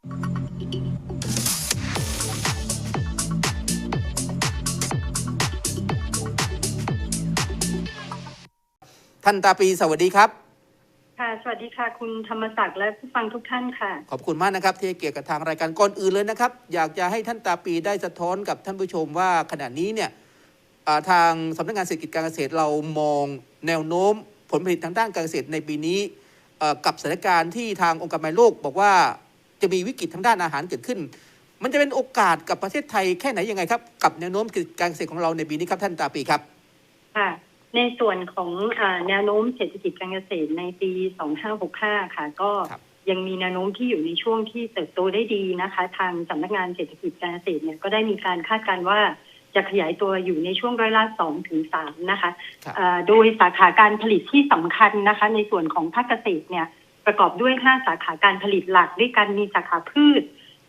ท่านตาปีสวัสดีครับ ค่ะ สวัสดีค่ะ คุณธรรมศักดิ์และผู้ฟังทุกท่านค่ะ ขอบคุณมากนะครับที่ให้เกียรติกับทางรายการก่อนอื่นเลยนะครับ อยากจะให้ท่านตาปีได้สะท้อนกับท่านผู้ชมว่าขณะนี้เนี่ยอ่าทางสำนักงานเศรษฐกิจการเกษตรเรามองแนวโน้มผลผลิตทางด้านการเกษตรในปีนี้เอ่อกับสถานการณ์ที่ทางองค์การอนามัยโลก บอกว่า จะมีวิกฤตทางด้านอาหารเกิดขึ้น มันจะเป็นโอกาสกับประเทศไทยแค่ไหนยังไงครับ กับแนวโน้มการเกษตรของเราในปีนี้ครับท่านตาปีครับค่ะในส่วนของอาแนวโน้มเศรษฐกิจการเกษตรในปี 2565 ค่ะ ก็ครับยังมีแนวโน้มที่อยู่ในช่วงที่เติบโตได้ดีนะคะ ทางสำนักงานเศรษฐกิจการเกษตรเนี่ยก็ได้มีการคาดการณ์ว่าจะขยายตัวอยู่ในช่วงร้อยละ2ถึง3นะคะครับอ่าโดยสาขาการผลิตที่สำคัญนะคะ ในส่วนของภาคเกษตรเนี่ย ประกอบด้วย 5 สาขาการผลิตหลักด้วยกันมีสาขาพืช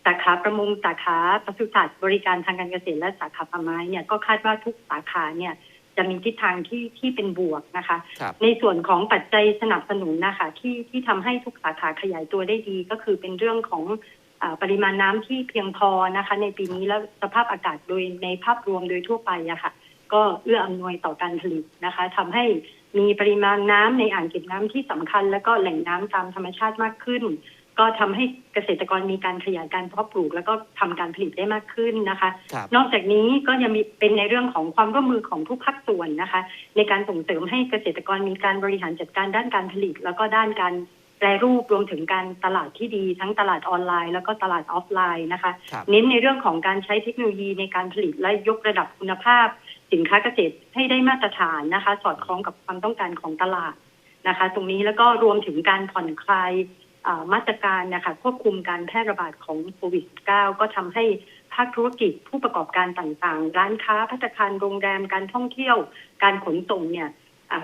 สาขาประมงสาขาปศุสัตว์บริการทางการเกษตรและสาขาป่าไม้เนี่ยก็คาดว่าทุกสาขาเนี่ยจะมีทิศทางที่ที่เป็นบวกนะคะครับในส่วนของปัจจัยสนับสนุนนะคะที่ที่ทำให้ทุกสาขาขยายตัวได้ดี ก็คือเป็นเรื่องของอาปริมาณน้ำที่เพียงพอนะคะ ในปีนี้แล้วสภาพอากาศโดยในภาพรวมโดยทั่วไปอะค่ะ ก็เอื้ออำนวยต่อการผลิตนะคะทำให้มีปริมาณน้ำในอ่างเก็บน้ำที่สำคัญ และก็แหล่งน้ำตามธรรมชาติมากขึ้น ก็ทำให้เกษตรกรมีการขยายการเพาะปลูก แล้วก็ทำการผลิตได้มากขึ้นนะคะครับนอกจากนี้ก็ยังมีเป็นในเรื่องของความร่วมมือของทุกภาคส่วนนะคะ ในการส่งเสริมให้เกษตรกรมีการบริหารจัดการด้านการผลิต แล้วก็ด้านการแปรรูปรวมถึงการตลาดที่ดีทั้งตลาดออนไลน์ แล้วก็ตลาดออฟไลน์นะคะครับเน้นในเรื่องของการใช้เทคโนโลยีในการผลิตและยกระดับคุณภาพ สินค้าเกษตรให้ได้มาตรฐานนะคะ สอดคล้องกับความต้องการของตลาดนะคะ ตรงนี้แล้วก็รวมถึงการผ่อนคลายมาตรการนะคะควบคุมการแพร่ระบาดของโควิด -19 ก็ทำให้ภาคธุรกิจผู้ประกอบการต่างๆ ร้านค้าพัตตาคารโรงแรมการท่องเที่ยว การขนส่งเนี่ย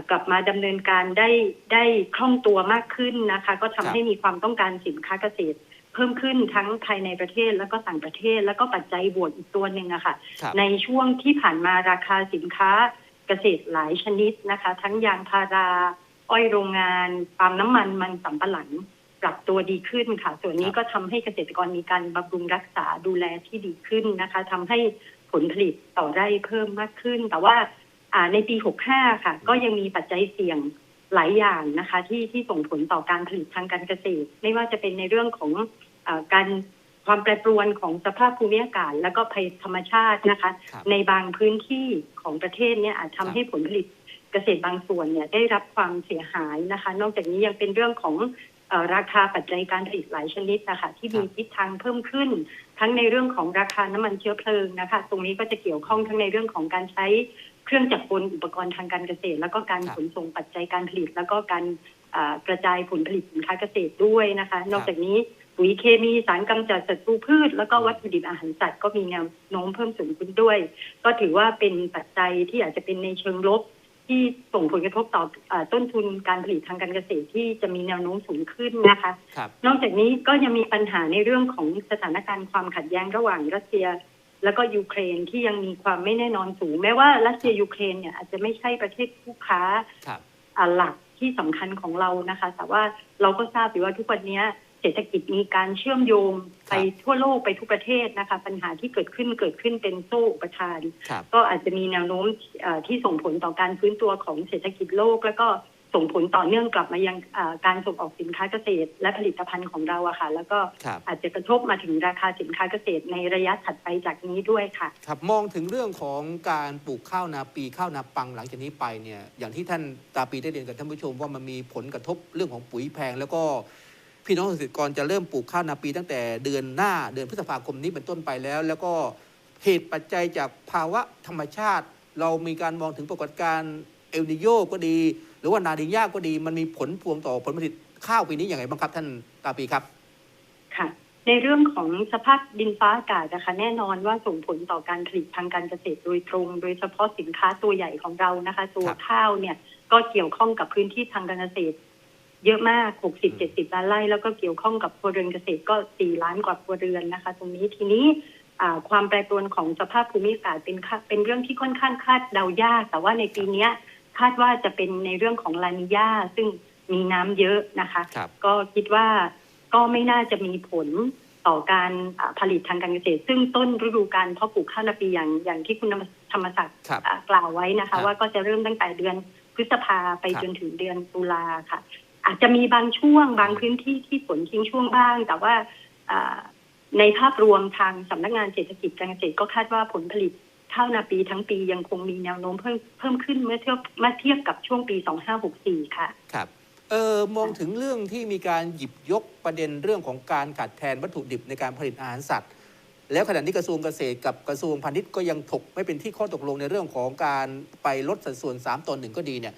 กลับมาดำเนินการได้ได้คล่องตัวมากขึ้นนะคะ ก็ทำให้มีความต้องการสินค้าเกษตร เพิ่มขึ้นทั้งภายในประเทศแล้วก็ต่างประเทศ แล้วก็ปัจจัยบวกอีกตัวหนึ่งอะค่ะครับในช่วงที่ผ่านมาราคาสินค้าเกษตรหลายชนิดนะคะ ทั้งยางพารา อ้อยโรงงานปาล์มน้ำมันมันสำปะหลังปรับตัวดีขึ้นค่ะ ส่วนนี้ครับก็ทำให้เกษตรกรมีการบำรุงรักษาดูแลที่ดีขึ้นนะคะทำให้ผลผลิตต่อไร่เพิ่มมากขึ้น แต่ว่าอ่าในปี 65 ค่ะ ก็ยังมีปัจจัยเสี่ยงหลายอย่างนะคะ ที่ที่ส่งผลต่อการผลิตทางการเกษตร ไม่ว่าจะเป็นในเรื่องของอา การความแปรปรวนของสภาพภูมิอากาศ แล้วก็ภัยธรรมชาตินะคะครับในบางพื้นที่ของประเทศเนี่ยอาจทำให้ผลผลิตเกษตรบางส่วนเนี่ยได้รับความเสียหายนะคะ นอกจากนี้ยังเป็นเรื่องของเออราคาปัจจัยการผลิตหลายชนิดนะคะที่มีครับทิศทางเพิ่มขึ้น ทั้งในเรื่องของราคาน้ำมันเชื้อเพลิงนะคะ ตรงนี้ก็จะเกี่ยวข้องทั้งในเรื่องของการใช้เครื่องจักรกลอุปกรณ์ทางการเกษตร แล้วก็การครับขนส่งปัจจัยการผลิต แล้วก็การอ่ากระจายผลผลิตสินค้าเกษตรด้วยนะคะ นอกจากนี้ ปุ๋ยเคมีสารกำจัดศัตรูพืช แล้วก็วัตถุดิบอาหารสัตว์ก็มีแนวโน้มเพิ่มสูงขึ้นด้วย ก็ถือว่าเป็นปัจจัยที่อาจจะเป็นในเชิงลบที่ส่งผลกระทบต่ออาต้นทุนการผลิตทางการเกษตรที่จะมีแนวโน้มสูงขึ้นนะคะครับนอกจากนี้ก็ยังมีปัญหาในเรื่องของสถานการณ์ความขัดแย้งระหว่างรัสเซีย แล้วก็ยูเครนที่ยังมีความไม่แน่นอนสูง แม้ว่ารัสเซียยูเครนเนี่ยอาจจะไม่ใช่ประเทศคู่ค้าครับอ่าหลักที่สำคัญของเรานะคะ แต่ว่าเราก็ทราบอยู่ว่าทุกวันนี้ เศรษฐกิจมีการเชื่อมโยงไปทั่วโลกไปทุกประเทศนะคะ ปัญหาที่เกิดขึ้นเกิดขึ้นเป็นโซ่อุปทานครับก็อาจจะมีแนวโน้มเอ่อที่ส่งผลต่อการฟื้นตัวของเศรษฐกิจโลก แล้วก็ส่งผลต่อเนื่องกลับมายังอ่าการส่งออกสินค้าเกษตร และผลิตภัณฑ์ของเราอะค่ะ แล้วก็ครับอาจจะกระทบมาถึงราคาสินค้าเกษตรในระยะถัดไปจากนี้ด้วยค่ะครับมองถึงเรื่องของการปลูกข้าวนาปีข้าวนาปังหลังจากนี้ไปเนี่ยอย่างที่ท่านตาปีได้เรียนกับท่านผู้ชมว่ามันมีผลกระทบเรื่องของปุ๋ยแพงแล้วก็ พี่น้องเกษตรกรจะเริ่มปลูกข้าวนาปีตั้งแต่เดือนหน้าเดือนพฤษภาคมนี้เป็นต้นไปแล้ว แล้วก็เหตุปัจจัยจากภาวะธรรมชาติ เรามีการมองถึงปรากฏการณ์เอลนิโยก็ดี หรือว่านาดินยาก็ดี มันมีผลพวงต่อผลผลิตข้าวปีนี้อย่างไรบ้างครับท่านตาปีครับค่ะในเรื่องของสภาพดินฟ้าอากาศนะคะ แน่นอนว่าส่งผลต่อการผลิตทางการเกษตรโดยตรง โดยเฉพาะสินค้าตัวใหญ่ของเรานะคะ ตัวข้าวเนี่ยก็เกี่ยวข้องกับพื้นที่ทางการเกษตร เยอะมาก 60-70 ล้านไร่แล้วก็เกี่ยวข้องกับครัวเรือนเกษตรก็ 4 ล้านกว่าครัวเรือนนะคะ ตรงนี้ทีนี้อ่าความแปรปรวนของสภาพภูมิอากาศเป็นค่ะเป็นเรื่องที่ค่อนข้างคาดเดายาก แต่ว่าในปีเนี้ยคาดว่าจะเป็นในเรื่องของลานิญาซึ่งมีน้ำเยอะนะคะครับก็คิดว่าก็ไม่น่าจะมีผลต่อการอ่าผลิตทางการเกษตร ซึ่งต้นฤดูการเพาะปลูกข้าวนาปีอย่างอย่างที่คุณธรรมศักดิ์ครับอ่ากล่าวไว้นะครัคะบว่าก็จะเริ่มตั้งแต่เดือนพฤษภาไปครับจนถึงเดือนตุลาค่ะ อาจจะมีบางช่วงบางพื้นที่ที่ฝนทิ้งช่วงบ้าง แต่ว่าในภาพรวมทางสำนักงานเศรษฐกิจการเกษตรก็คาดว่าผลผลิตข้าวนาปีทั้งปียังคงมีแนวโน้มเพิ่มเพิ่มขึ้นเมื่อเทียบเมื่อเทียบกับช่วงปี 2564 ค่ะครับเออมองถึงเรื่องที่มีการหยิบยกประเด็นเรื่องของการขาดแคลนวัตถุดิบในการผลิตอาหารสัตว์ แล้วขณะนี้กระทรวงเกษตรกับกระทรวงพาณิชย์ก็ยังถกไม่เป็นที่ข้อตกลงในเรื่องของการไปลดสัดส่วน 3ต่อหนึ่งก็ดีเนี่ย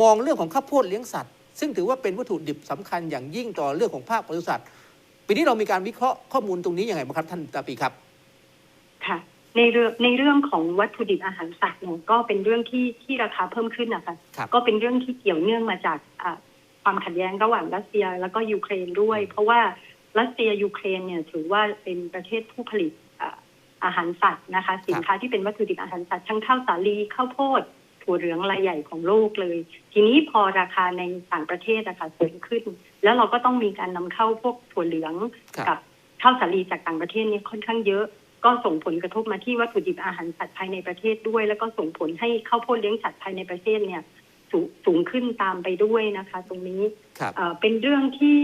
มองเรื่องของข้าวโพดเลี้ยงสัตว์ ซึ่งถือว่าเป็นวัตถุดิบสำคัญอย่างยิ่งต่อเรื่องของภาคปศุสัตว์ปีนี้เรามีการวิเคราะห์ข้อมูลตรงนี้ยังไงบ้างครับ ท่านตาปีครับค่ะในเรื่องในเรื่องของวัตถุดิบอาหารสัตว์เนี่ยก็เป็นเรื่องที่ที่ราคาเพิ่มขึ้นนะคะครับก็เป็นเรื่องที่เกี่ยวเนื่องมาจากอ่าความขัดแย้งระหว่างรัสเซียแล้วก็ยูเครนด้วย เพราะว่ารัสเซียยูเครนเนี่ยถือว่าเป็นประเทศผู้ผลิตอ่าอาหารสัตว์นะคะ สินค้าที่เป็นวัตถุดิบอาหารสัตว์ทั้งข้าวสาลีข้าวโพด ถั่วเหลืองรายใหญ่ของโลกเลย ทีนี้พอราคาในต่างประเทศนะคะสูงขึ้น แล้วเราก็ต้องมีการนำเข้าพวกถั่วเหลืองครับกับข้าวสาลีจากต่างประเทศเนี่ยค่อนข้างเยอะ ก็ส่งผลกระทบมาที่วัตถุดิบอาหารสัตว์ภายในประเทศด้วย แล้วก็ส่งผลให้ข้าวโพดเลี้ยงสัตว์ภายในประเทศเนี่ยสูงสูงขึ้นตามไปด้วยนะคะ ตรงนี้ครับเอ่อเป็นเรื่องที่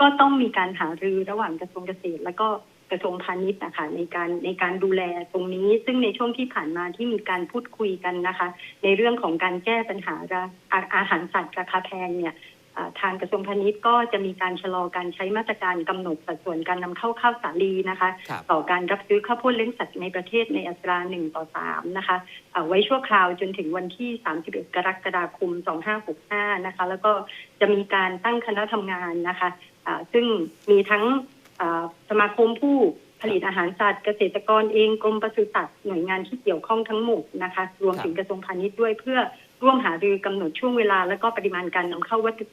ก็ต้องมีการหารือระหว่างกระทรวงเกษตร แล้วก็ กระทรวงพาณิชย์นะคะในการในการดูแลตรงนี้ ซึ่งในช่วงที่ผ่านมาที่มีการพูดคุยกันนะคะ ในเรื่องของการแก้ปัญหาราอาอาหารสัตว์ราคาแพงเนี่ยอ่าทางกระทรวงพาณิชย์ก็จะมีการชะลอการใช้มาตรการกำหนดสัดส่วนการนำเข้าข้าวสาลีนะคะครับต่อการรับซื้อข้าวโพดเลี้ยงสัตว์ในประเทศในอัตราหนึ่งต่อสามนะคะเอ่อไว้ชั่วคราวจนถึงวันที่ 31 กรกฎาคม 2565 นะคะ แล้วก็จะมีการตั้งคณะทำงานนะคะอ่าซึ่งมีทั้งอ่า สมาคมผู้ผลิตอาหารสัตว์เกษตรกรเองกรมปศุสัตว์หน่วยงานที่เกี่ยวข้องทั้งหมดนะคะรวมถึงกระทรวงพาณิชย์ด้วยเพื่อร่วมหารือกำหนดช่วงเวลา และก็ปริมาณการนำเข้าวัตถุ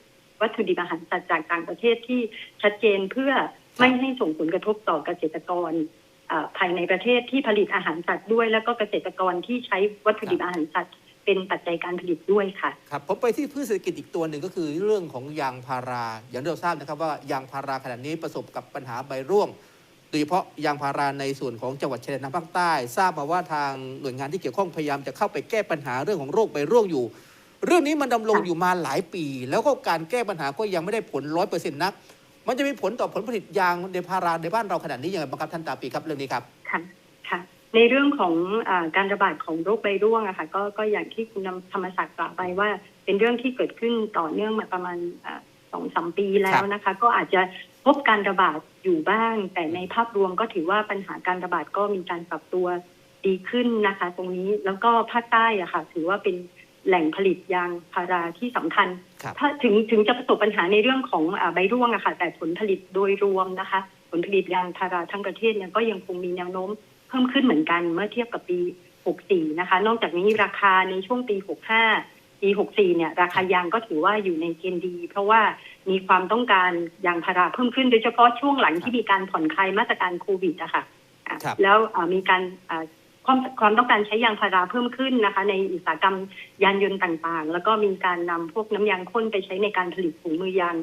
วัตถุดิบอาหารสัตว์จากต่างประเทศที่ชัดเจนเพื่อไม่ให้ส่งผลกระทบต่อเกษตรกรภายในประเทศที่ผลิตอาหารสัตว์ด้วย แล้วก็เกษตรกรที่ใช้วัตถุดิบอาหารสัตว์ เป็นปัจจัยการผลิตด้วยค่ะ ครับผมไปที่พืชเศรษฐกิจอีกตัวหนึ่งก็คือเรื่องของยางพารา อย่างที่เราทราบนะครับว่ายางพาราขณะนี้ประสบกับปัญหาใบร่วง โดยเฉพาะยางพาราในส่วนของจังหวัดชายแดนทางภาคใต้ ทราบมาว่าทางหน่วยงานที่เกี่ยวข้องพยายามจะเข้าไปแก้ปัญหาเรื่องของโรคใบร่วงอยู่ เรื่องนี้มันดำรงค่ะอยู่มาหลายปี แล้วก็การแก้ปัญหาก็ยังไม่ได้ผลร้อยเปอร์เซ็นต์นัก มันจะมีผลต่อผลผลิตยางในพาราในบ้านเราขนาดนี้ยังไงบ้างครับท่านตาปีครับเรื่องนี้ครับค่ะค่ะ ในเรื่องของอาการระบาดของโรคใบร่วงอะค่ะก็ก็อย่างที่คุณธรรมศักดิ์กล่าวไปว่า เป็นเรื่องที่เกิดขึ้นต่อเนื่องมาประมาณสองสามปีแล้วนะคะ ก็อาจจะพบการระบาดอยู่บ้าง แต่ในภาพรวมก็ถือว่าปัญหาการระบาดก็มีการปรับตัวดีขึ้นนะคะ ตรงนี้แล้วก็ภาคใต้อะค่ะ ถือว่าเป็นแหล่งผลิตยางพาราที่สำคัญครับถ้าถึงถึงจะประสบปัญหาในเรื่องของอาใบร่วงอะค่ะ แต่ผลผลิตโดยรวมนะคะ ผลผลิตยางพาราทั้งประเทศเนี่ยก็ยังคงมีแนวโน้ม เพิ่มขึ้นเหมือนกันเมื่อเทียบกับปี 64 นะคะ นอกจากนี้ราคาในช่วงปี 65 ปี 64 เนี่ย ราคายางก็ถือว่าอยู่ในเกณฑ์ดี เพราะว่ามีความต้องการยางพาราเพิ่มขึ้นโดยเฉพาะช่วงหลังที่มีการผ่อนคลายมาตรการโควิดอะค่ะอะครับแล้วอ่ามีการอ่าความความต้องการใช้ยางพาราเพิ่มขึ้นนะคะ ในอุตสาหกรรมยานยนต์ต่างๆ แล้วก็มีการนำพวกน้ำยางข้นไปใช้ในการผลิตถุงมือยาง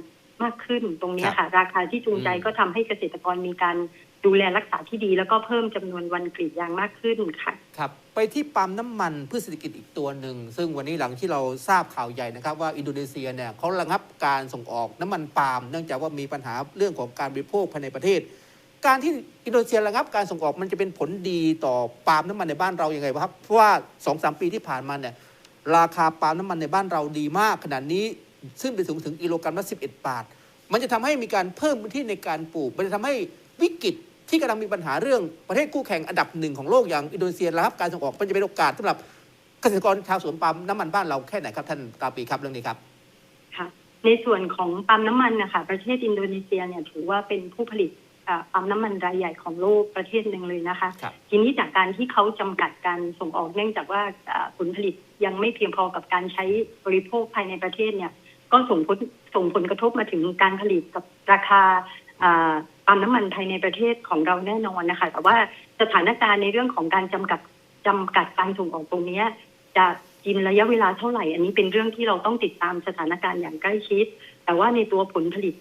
มากขึ้นตรงเนี้ยค่ะ ราคาที่จูงใจอืมก็ทำให้เกษตรกรมีการ ดูแลรักษาที่ดี แล้วก็เพิ่มจำนวนวันกรีดยางมากขึ้นค่ะครับไปที่ปั๊มน้ำมันพืชเศรษฐกิจอีกตัวหนึ่ง ซึ่งวันนี้หลังที่เราทราบข่าวใหญ่นะครับว่าอินโดนีเซียเนี่ยเขาระงับการส่งออกน้ำมันปาล์มเนื่องจากว่ามีปัญหาเรื่องของการบริโภคภายในประเทศ การที่อินโดนีเซียระงับการส่งออกมันจะเป็นผลดีต่อปาล์มน้ำมันในบ้านเราอย่างไงบ้างครับเพราะว่า2องสามปีที่ผ่านมาเนี่ยราคาปาล์มน้ำมันในบ้านเราดีมากขนาดนี้ซึ่งไปสูงถึงกิโลกรัมละ11 บาท มันจะทำให้มีการเพิ่มพื้นที่ในการปลูก มันจะทำให้วิกฤต ที่กำลังมีปัญหาเรื่องประเทศคู่แข่งอันดับหนึ่งของโลกอย่างอินโดนีเซียระงับการส่งออกมันจะเป็นโอกาสสำหรับเกษตรกรชาวสวนปาล์มน้ำมันบ้านเราแค่ไหนครับท่านกาปีครับเรื่องนี้ครับค่ะในส่วนของปั๊มน้ำมันนะคะประเทศอินโดนีเซียเนี่ยถือว่าเป็นผู้ผลิตอ่าปั๊มน้ำมันรายใหญ่ของโลกประเทศหนึ่งเลยนะคะครับทีนี้จากการที่เขาจำกัดการส่งออกเนื่องจากว่าอ่าผลผลิตยังไม่เพียงพอกับการใช้บริโภคภายในประเทศเนี่ย ก็ส่งผลส่งผลกระทบมาถึงการผลิตกับราคาอ่า ปั๊มน้ำมันภายในประเทศของเราแน่นอนนะคะ แต่ว่าสถานการณ์ในเรื่องของการจำกัดจำกัดการส่งออกตรงนี้จะกินระยะเวลาเท่าไหร่ อันนี้เป็นเรื่องที่เราต้องติดตามสถานการณ์อย่างใกล้ชิด แต่ว่าในตัวผลผลิต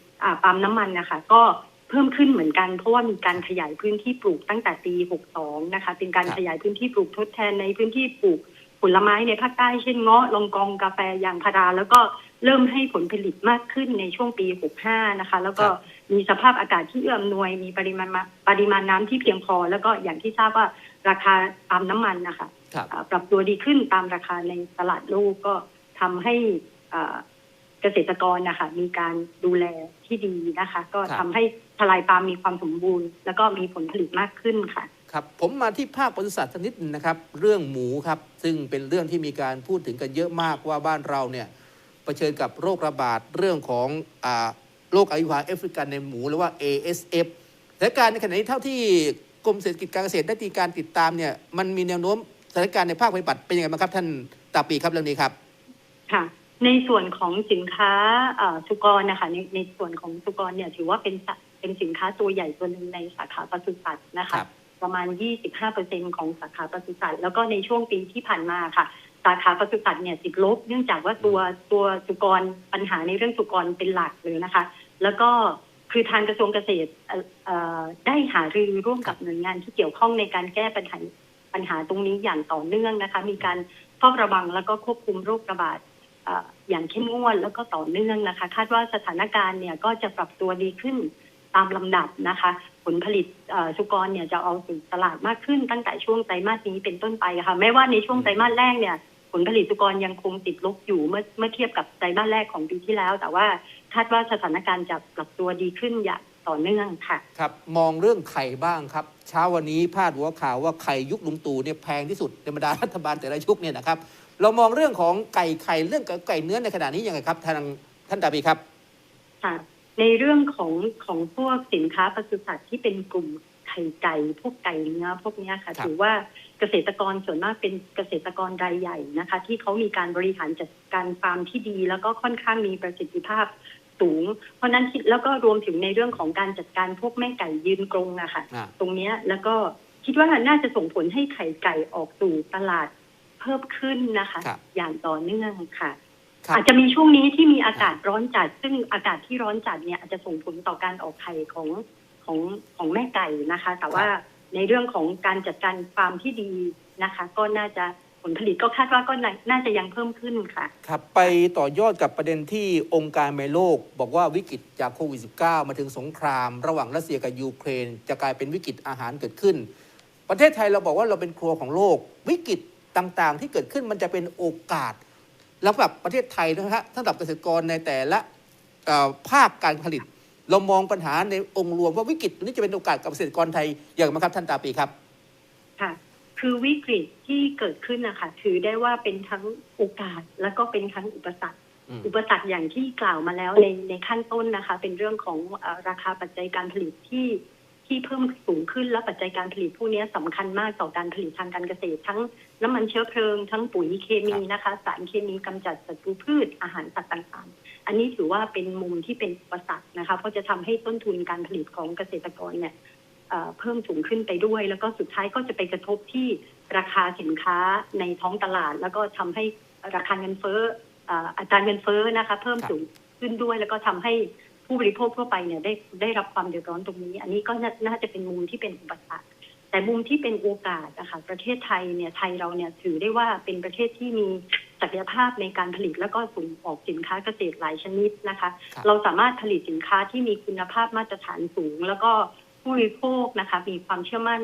ปั๊มน้ำมันนะคะ ก็เพิ่มขึ้นเหมือนกัน เพราะว่ามีการขยายพื้นที่ปลูกตั้งแต่ปี 62 นะคะ เป็นการขยายพื้นที่ปลูกทดแทนในพื้นที่ปลูกผลไม้ในภาคใต้เช่นเงาะลองกองกาแฟยางพาราแล้วก็เริ่มให้ผลผลิตมากขึ้นในช่วงปี 65 นะคะ แล้วก็ มีสภาพอากาศที่เอื้ออำนวย มีปริมาณมาปริมาณน้ำที่เพียงพอ แล้วก็อย่างที่ทราบว่าราคาปาล์มน้ำมันนะคะครับอ่าปรับตัวดีขึ้นตามราคาในตลาดโลกก็ทำให้อ่าเกษตรกรนะคะมีการดูแลที่ดีนะคะ ก็ครับทำให้ทลายปาล์มมีความสมบูรณ์ แล้วก็มีผลผลิตมากขึ้นค่ะครับผมมาที่ภาคปศุสัตว์สักนิดหนึงนะครับ เรื่องหมูครับ ซึ่งเป็นเรื่องที่มีการพูดถึงกันเยอะมากว่าบ้านเราเนี่ยเผชิญกับโรคระบาดเรื่องของอ่า โรคอหิวาแอฟริกันในหมูหรือว่า ASF สถานการณ์ในขณะนี้เท่าที่กรมเศรษฐกิจการเกษตรได้มีการติดตามเนี่ยมันมีแนวโน้มสถานการณ์ในภาคปฏิบัติเป็นยังไงบ้างครับท่านตาปีครับเรื่องนี้ครับ ค่ะ ในส่วนของสินค้าเอ่อสุกรนะคะในในส่วนของสุกรเนี่ยถือว่าเป็นสัตว์เป็นสินค้าตัวใหญ่ตัวหนึ่งในสาขาปศุสัตว์นะครัคะบประมาณ 25%ของสาขาปศุสัตว์แล้วก็ในช่วงปีที่ผ่านมาค่ะสาขาปศุสัตว์เนี่ยติดลบเนื่องจากว่าตัวตัวสุกรปัญหาในเรื่องสุกรเป็นหลักเลยนะคะ แล้วก็คือทางกระทรวงเกษตรได้หารือร่วมกับหน่วยงานที่เกี่ยวข้องในการแก้ปัญหาปัญหาตรงนี้อย่างต่อเนื่องนะคะ มีการเฝ้าระวังแล้วก็ควบคุมโรคระบาดออย่างเข้มงวดแล้วก็ต่อเนื่องนะคะ คาดว่าสถานการณ์เนี่ยก็จะปรับตัวดีขึ้นตามลำดับนะคะ ผลผลิตสุกรเนี่ยจะเอาสู่ตลาดมากขึ้นตั้งแต่ช่วงไตรมาสนี้เป็นต้นไปค่ะแม้ว่าในช่วงไตรมาสแรกเนี่ย ผลผลิตสุกรยังคงติดลบอยู่เมื่อเมื่อเทียบกับไตรมาสแรกของปีที่แล้ว แต่ว่าคาดว่าสถานการณ์จะปรับตัวดีขึ้นอย่างต่อเนื่องค่ะ ครับ มองเรื่องไข่บ้างครับ เช้าวันนี้พาดหัวข่าวว่าไข่ยุคลุงตู่เนี่ยแพงที่สุดในบรรดารัฐบาลแต่ละยุคเนี่ยนะครับ เรามองเรื่องของไก่ไข่เรื่องไก่เนื้อในขณะนี้ยังไงครับท่านท่านตาบีครับค่ะในเรื่องของของพวกสินค้าปศุสัตว์ที่เป็นกลุ่มไข่ไก่พวกไก่เนื้อพวกเนี้ยค่ะครับถือว่า เกษตรกรส่วนมากเป็นเกษตรกรรายใหญ่นะคะ ที่เขามีการบริหารจัดการฟาร์มที่ดี แล้วก็ค่อนข้างมีประสิทธิภาพสูง เพราะฉะนั้นคิดแล้วก็รวมถึงในเรื่องของการจัดการพวกแม่ไก่ยืนกรงอะค่ะอ่าตรงเนี้ยแล้วก็คิดว่าน่าจะส่งผลให้ไข่ไก่ออกสู่ตลาดเพิ่มขึ้นนะคะครับอย่างต่อเนื่องค่ะครับอาจจะมีช่วงนี้ที่มีอากาศร้อนจัด ซึ่งอากาศที่ร้อนจัดเนี่ยอาจจะส่งผลต่อการออกไข่ของของของแม่ไก่นะคะ แต่ว่า ในเรื่องของการจัดการฟาร์มที่ดีนะคะ ก็น่าจะผลผลิตก็คาดว่าก็น่าจะยังเพิ่มขึ้นค่ะ ครับ ไปต่อยอดกับประเด็นที่องค์การอนามัยโลก บอกว่าวิกฤตจากโควิด -19 มาถึงสงคราม ระหว่างรัสเซียกับยูเครน จะกลายเป็นวิกฤตอาหารเกิดขึ้น ประเทศไทยเราบอกว่าเราเป็นครัวของโลก วิกฤตต่างๆ ที่เกิดขึ้นมันจะเป็นโอกาสแล้วแบบประเทศไทยนะฮะสำหรับเกษตรกรในแต่ละภาคการผลิต เรามองปัญหาในองค์รวมว่าวิกฤตนี้จะเป็นโอกาสกับเกษตรกรไทยอย่างไรครับท่านตาปีครับ ค่ะ คือวิกฤตที่เกิดขึ้นนะคะถือได้ว่าเป็นทั้งโอกาสแล้วก็เป็นทั้งอุปสรรคอืมอุปสรรคอย่างที่กล่าวมาแล้วในในขั้นต้นนะคะ เป็นเรื่องของเออราคาปัจจัยการผลิตที่ ที่เพิ่มสูงขึ้นและปัจจัยการผลิตพวกนี้สำคัญมากต่อการผลิตทางการเกษตร ทั้งน้ำมันเชื้อเพลิง ทั้งปุ๋ยเคมีนะคะ สารเคมีกำจัดศัตรูพืชอาหารสัตว์ต่างๆ อันนี้ถือว่าเป็นมุมที่เป็นอุปสรรคนะคะเพราะจะทำให้ต้นทุนการผลิตของเกษตรกรเนี่ยเพิ่มสูงขึ้นไปด้วย แล้วก็สุดท้ายก็จะไปกระทบที่ราคาสินค้าในท้องตลาด แล้วก็ทำให้ราคาเงินเฟ้ออัตราเงินเฟ้อนะคะ เพิ่มสูงขึ้นด้วยแล้วก็ทำให้ ผู้บริโภคทั่วไปเนี่ยได้ได้รับความเดือดร้อนตรงนี้ อันนี้ก็น่าน่าจะเป็นมุมที่เป็นอุปสรรคแต่มุมที่เป็นโอกาสนะคะประเทศไทยเนี่ยไทยเราเนี่ยถือได้ว่าเป็นประเทศที่มีศักยภาพในการผลิตแล้วก็ส่งออกสินค้าเกษตรหลายชนิดนะคะครับเราสามารถผลิตสินค้าที่มีคุณภาพมาตรฐานสูง แล้วก็ผู้บริโภคนะคะมีความเชื่อมั่น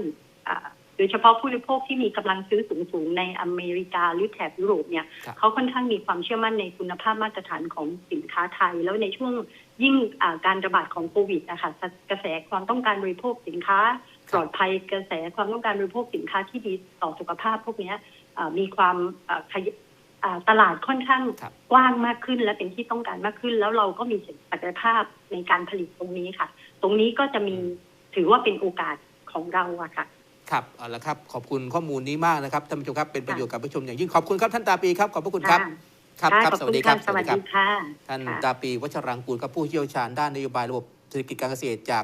อ่าโดยเฉพาะผู้บริโภคที่มีกำลังซื้อสูงๆในอเมริกาหรือแถบยุโรปเนี่ยครับเขาค่อนข้างมีความเชื่อมั่นในคุณภาพมาตรฐานของสินค้าไทย แล้วในช่วง ยิ่งอ่าการระบาดของโควิดนะคะกระแสความต้องการบริโภคสินค้า ปลอดภัยกระแสความต้องการบริโภคสินค้าที่ดีต่อสุขภาพพวกเนี้ยอ่ามีความอ่าขยอ่าตลาดค่อนข้างครับกว้างมากขึ้นและเป็นที่ต้องการมากขึ้น แล้วเราก็มีศักยภาพในการผลิตตรงนี้ค่ะ ตรงนี้ก็จะมีถือว่าเป็นโอกาสของเราอะค่ะครับเอาละครับ ขอบคุณข้อมูลนี้มากนะครับท่านผู้ชมครับเป็นประโยชน์กับผู้ชมอย่างยิ่งขอบคุณครับท่านตาปีครับขอบพระคุณครับ ครับค่ะครับขอบสคุวัสณดีครัค่ะบสวัสครัดีค่ะท่านค่ะตาปีวัชรังกูลครับผู้เชี่ยวชาญด้านนโยบายระบบเศรษฐกิจการเกษตรจาก